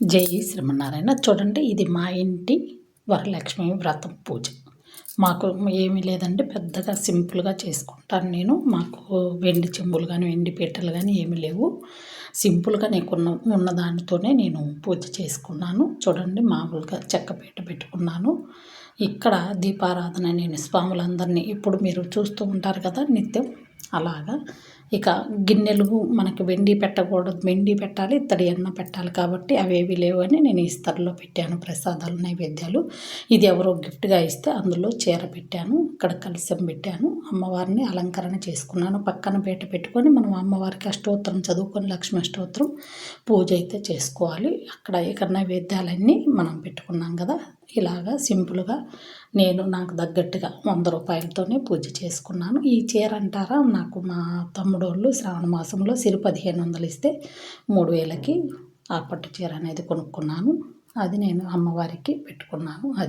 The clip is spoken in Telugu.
జై శ్రీమన్నారాయణ. చూడండి ఇది మా ఇంటి వరలక్ష్మి వ్రతం పూజ. మాకు ఏమీ లేదండి పెద్దగా సింపుల్గా చేసుకుంటాను నేను. మాకు వెండి చెంబులు కానీ వెండి పీటలు కానీ ఏమీ లేవు. సింపుల్గా నీకు ఉన్న దానితోనే నేను పూజ చేసుకున్నాను. చూడండి మామూలుగా చెక్కపేట పెట్టుకున్నాను. ఇక్కడ దీపారాధన నేను స్వాములందరినీ ఇప్పుడు మీరు చూస్తూ ఉంటారు కదా నిత్యం అలాగా. ఇక గిన్నెలు మనకి వెండి పెట్టకూడదు. వెండి పెట్టాలి ఇత్తడి అన్న పెట్టాలి కాబట్టి అవేవి లేవు అని నేను ఇస్తరులో పెట్టాను. ప్రసాదాలు నైవేద్యాలు. ఇది ఎవరో గిఫ్ట్గా ఇస్తే అందులో చీర పెట్టాను ఇక్కడ కలిసం పెట్టాను అమ్మవారిని అలంకరణ చేసుకున్నాను. పక్కన పీట పెట్టుకొని మనం అమ్మవారికి అష్టోత్తరం చదువుకొని లక్ష్మీ అష్టోత్తరం పూజ అయితే చేసుకోవాలి. అక్కడ ఇక నైవేద్యాలన్నీ మనం పెట్టుకున్నాం కదా. ఇలాగా సింపుల్గా నేను నాకు తగ్గట్టుగా వంద రూపాయలతోనే పూజ చేసుకున్నాను. ఈ చీర అంటారా? నాకు మా తమ్ముడోళ్ళు శ్రావణ మాసంలో సిరి పదిహేను వందలు ఇస్తే మూడు వేలకి ఆ పట్టు చీర అనేది కొనుక్కున్నాను. అది నేను అమ్మవారికి పెట్టుకున్నాను. అది